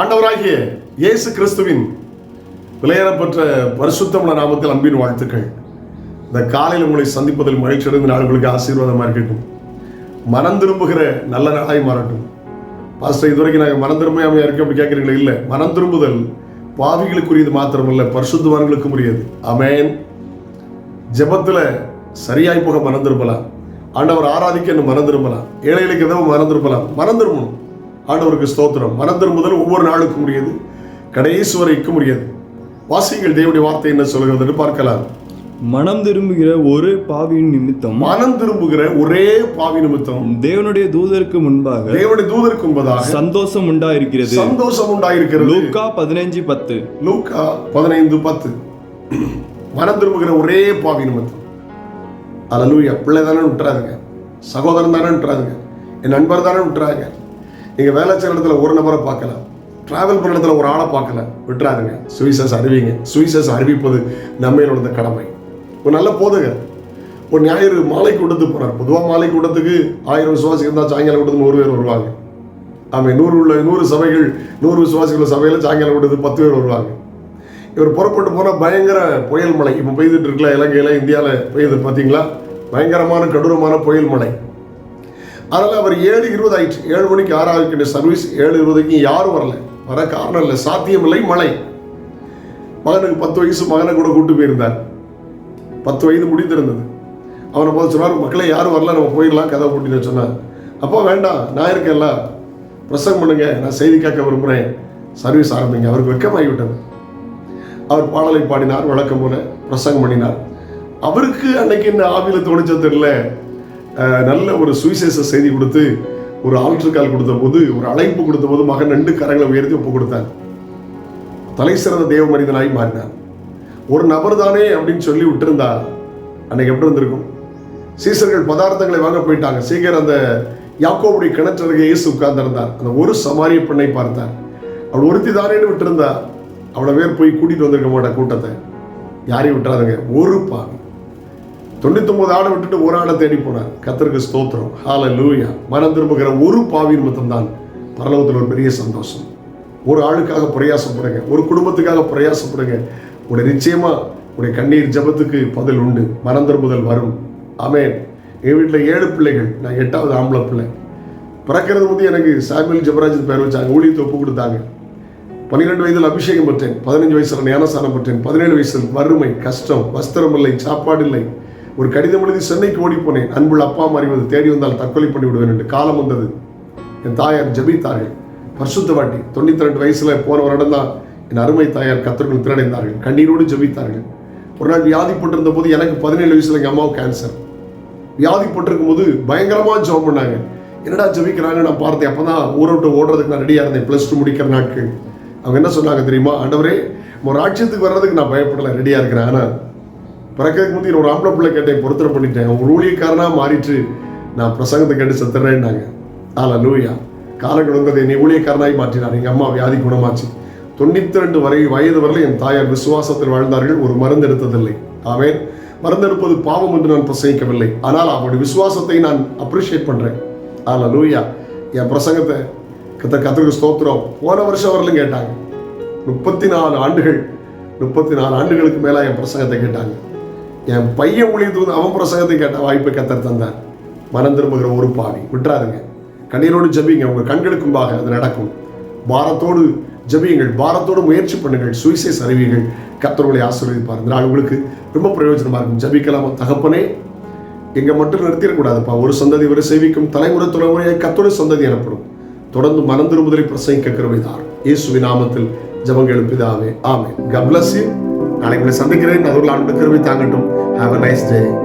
ஆண்டவராகிய இயேசு கிறிஸ்துவின் விலையேறப்பெற்ற பரிசுத்தமுள்ள நாமத்தில் அன்பின் வாழ்த்துக்கள். இந்த காலையில் உங்களை சந்திப்பதில் மகிழ்ச்சியடைந்த நான் உங்களுக்கு ஆசீர்வாதமாக இருக்கட்டும். மனம் திரும்புகிற நல்ல நாளாய் மாறட்டும். பாஸ்டர் இதுவரைக்கும் நாங்கள் மனம் திரும்பாமல் இருக்கு அப்படி கேட்குறீங்களா? இல்லை மனம் திரும்புதல் பாவிகளுக்குரியது மாத்திரமல்ல பரிசுத்தவான்களுக்கும் உரியது. அமேன் ஜபத்தில் சரியாய் போக மனம் திரும்பலாம். ஆண்டவர் ஆராதிக்க என்ன மனம் திரும்பலாம். ஏழைகளுக்கு எதுவும் மனம் திரும்பலாம். மனம் திரும்பணும். ஆண்டவருக்கு ஸ்தோத்திரம். மனம் திரும்புதல் ஒவ்வொரு நாளுக்கும் உரியது. கடைசி வரைக்கும் உரியது. வாசிங்கள் தேவனுடைய வார்த்தை என்ன சொல்கிறது என்று பார்க்கலாம். மனம் திரும்புகிற ஒரு பாவியின் நிமித்தம் மனம் திரும்புகிற ஒரே பாவி நிமித்தம். தேவனுடைய தூதருக்கு முன்பாக தேவனுடைய தூதருக்கு என்பதாக சந்தோஷம் உண்டாயிருக்கிறது. சந்தோஷம் உண்டாயிருக்கிறது. லூக்கா பதினைஞ்சு பத்து. லூக்கா பதினைந்து பத்து. மனம் திரும்புகிற ஒரே பாவி நிமித்தம். அலலூயா பிள்ளை தானே விட்டுறாதுங்க சகோதரன் தானே விட்டுறாதுங்க என் நண்பர் தானே விட்டுறாங்க நீங்கள் வேலை செய்கிற இடத்துல ஒரு நபரை பார்க்கலாம் ட்ராவல் பண்ணுற இடத்துல ஒரு ஆளை பார்க்கல. விட்டுறாதுங்க. சுவிசஸ் அறிவிங்க சுவிசஸ் அறிவிப்பது நம்மையோட கடமை. ஒரு நல்ல போதுங்க ஒரு ஞாயிறு மாலை கூட்டத்துக்கு போகிறார் பொதுவாக மாலை கூட்டத்துக்கு ஆயிரம் விசுவாசி இருந்தால் சாயங்காலம் கூட்டத்துக்கு நூறு பேர் வருவாங்க. ஆமாம் நூறு உள்ள நூறு சபைகள் நூறு விசுவாசிகள் சபையில் சாயங்காலம் கூட்டத்துக்கு பத்து பேர் வருவாங்க. இவர் புறப்பட்டு போனால் பயங்கர புயல் மழை. இப்போ பெய்துட்டு இருக்கல இலங்கையில் இந்தியாவில் பெய்யுது பார்த்தீங்களா பயங்கரமான கடூரமான புயல் மழை. அதனால் அவர் ஏழு இருபது ஆயிடுச்சு ஏழு மணிக்கு ஆறாவது சர்வீஸ் ஏழு இருபதுக்கு யாரும் வரல. வர காரணம் இல்லை. சாத்தியமில்லை மழை. மகனுக்கு பத்து வயசு மகனை கூட கூட்டு போயிருந்தார். பத்து வயது முடிந்திருந்தது. அவனை போது சொன்னார் மக்களே யாரும் வரல நம்ம போயிடலாம் கதை போட்டின்னு சொன்னார். அப்போ வேண்டாம் நான் இருக்கேன்ல பிரசங்கம் பண்ணுங்க நான் செய்தி கேட்க விரும்புகிறேன் சர்வீஸ் ஆரம்பிங்க. அவருக்கு வெக்கமாகிவிட்டது அவர் பாடலை பாடினார் வழக்கம் போல பிரசங்கம் பண்ணினார். அவருக்கு அன்னைக்கு என்ன ஆவியில் தோணிச்சது தெரியல. நல்ல ஒரு சுவிசேஷ செய்தி கொடுத்து ஒரு ஆல்ட்ரு கால் கொடுத்த போது ஒரு அழைப்பு கொடுத்த போது மகன் ரெண்டு கரங்களை உயர்த்தி ஒப்பு கொடுத்தார். தலை சிறந்த தேவ மனிதனாய் மாறினார். ஒரு நபர் தானே அப்படின்னு சொல்லி விட்டுருந்தா அன்னைக்கு எப்படி இருந்திருக்கும்? சீசர்கள் பதார்த்தங்களை வாங்க போயிட்டாங்க. சீக்கிரம் அந்த யாக்கோவுடைய கிணற்றருகே இயேசு உட்கார்ந்திருந்தார். அந்த ஒரு சமாரிய பெண்ணை பார்த்தார். அவள் ஒருத்தி தானேன்னு விட்டுருந்தா அவ்வளோ பேர் போய் கூட்டிட்டு வந்திருக்க மாட்டா கூட்டத்தை. யாரையும் விட்டுறாதுங்க. ஒரு பாவி. தொண்ணூத்தொம்பது ஆடை விட்டுட்டு ஒரு ஆடை தேடி போனார். கத்தருக்கு ஸ்தோத்திரம். ஹால லூயா மனம் திரும்புகிற ஒரு பாவி மத்தம்தான் பரலோகத்தில் ஒரு பெரிய சந்தோஷம். ஒரு ஆளுக்காக பிரயாசப்படுங்க. ஒரு குடும்பத்துக்காக பிரயாசப்படுங்க. உடைய நிச்சயமா உடைய கண்ணீர் ஜெபத்துக்கு பதில் உண்டு. மனம் திரும்புதல் வரும். ஆமென் என் வீட்டில் ஏழு பிள்ளைகள். நான் எட்டாவது ஆம்பளை பிள்ளை. பிறக்கிறது வந்து எனக்கு சாமியல் ஜெபராஜன் பேர் வச்சாங்க ஊழியத்தை ஒப்பு கொடுத்தாங்க. பன்னிரெண்டு வயதில் அபிஷேகம் பெற்றேன். பதினஞ்சு வயசில் ஞானசானம் பெற்றேன். பதினேழு வயசில் வறுமை கஷ்டம் வஸ்திரம் இல்லை சாப்பாடு இல்லை. ஒரு கடிதம் எழுதி சென்னைக்கு ஓடி போனேன் அன்புள்ள அப்பா அறிவது தேடி வந்தால் தற்கொலை பண்ணி விடுவேன் என்று காலம் வந்தது. என் தாயார் ஜபித்தார்கள் பரிசுத்த வாட்டி தொண்ணூத்தி ரெண்டு வயசுல போன வருடம் தான் என் அருமை தாயார் கத்தர்கள் திரடைந்தார்கள் கண்ணீரோடு ஜெபித்தார்கள். ஒரு நாள் வியாதிப்பட்டிருந்த போது எனக்கு பதினேழு வயசுல எங்கள் அம்மாவுக்கு கேன்சர் வியாதிப்பட்டிருக்கும் போது பயங்கரமா ஜெபம் பண்ணாங்க. என்னடா ஜபிக்கிறாங்க நான் பார்த்தேன். அப்பதான் ஊரை விட்டு ஓடுறதுக்கு நான் ரெடியா இருந்தேன். ப்ளஸ் டூ முடிக்கிற நாட்கள் அவங்க என்ன சொன்னாங்க தெரியுமா? ஆண்டவரே ஒரு ராட்சியத்துக்கு வர்றதுக்கு நான் பயப்படல ரெடியா இருக்கிறேன். ஆனா பிறக்கிறதுக்கு முந்தைய ஒரு ஆம்பளை பிள்ளை கேட்டேன் பொருத்தனை பண்ணிட்டேன். ஒரு ஊழியக்காரனாக மாறிட்டு நான் பிரசங்கத்தை கேட்டு செத்துறேன்னாங்க. ஆல லூயா காலம் வந்தது என்னை ஊழியக்காரனாய் மாற்றினார் எங்கள் அம்மா வியாதி குணமாச்சு. தொண்ணூத்தி ரெண்டு வரை வயது வரை என் தாயார் விசுவாசத்தில் வாழ்ந்தார்கள் ஒரு மருந்து எடுத்ததில்லை. ஆவேன் மருந்து எடுப்பது பாவம் என்று நான் பிரசங்கிக்கவில்லை. ஆனால் அவருடைய விசுவாசத்தை நான் அப்ரிஷியேட் பண்ணுறேன் ஆல லூயா என் பிரசங்கத்தை கத்த கத்திரிக்கு ஸ்தோத்திரம். போன வருஷம் வரலும் கேட்டாங்க. முப்பத்தி நாலு ஆண்டுகள் முப்பத்தி நாலு ஆண்டுகளுக்கு மேலே என் பிரசங்கத்தை கேட்டாங்க. என் பையன் ஊழியத்து வந்து அவன் பிரசங்கத்தை கேட்ட வாய்ப்பை கத்தர் தந்தார். மனம் திரும்புகிற ஒரு பாவி. விட்டுறாதுங்க கண்ணீரோடு ஜபிங்க. உங்கள் கண்களுக்கும்பாக அது நடக்கும். பாரத்தோடு ஜபியுங்கள். பாரத்தோடு முயற்சி பண்ணுங்கள். சுயசை அறிவியுங்கள் கத்தர்களை ஆசீர்வதிப்பார். இந்த நாள் உங்களுக்கு ரொம்ப பிரயோஜனமாக இருக்கும். ஜபிக்கலாம். தகப்பனே எங்கே மட்டும் நிறுத்திடக்கூடாதுப்பா. ஒரு சந்ததி வரை சேவிக்கும் தலைமுறை தலைமுறையாய் கத்தோடு சந்ததி எனப்படும். தொடர்ந்து மனம் திரும்புதலை பிரசங்கிக்க கருவைதார் இயேசுவின் நாமத்தில் ஜபங்கள் எழுப்பிதாவே ஆமே கப்லஸ் நாளைக்கு உங்களை சந்திக்கிறேன். அதுள்ள அன்பு கருவி தாங்கட்டும். Have a nice day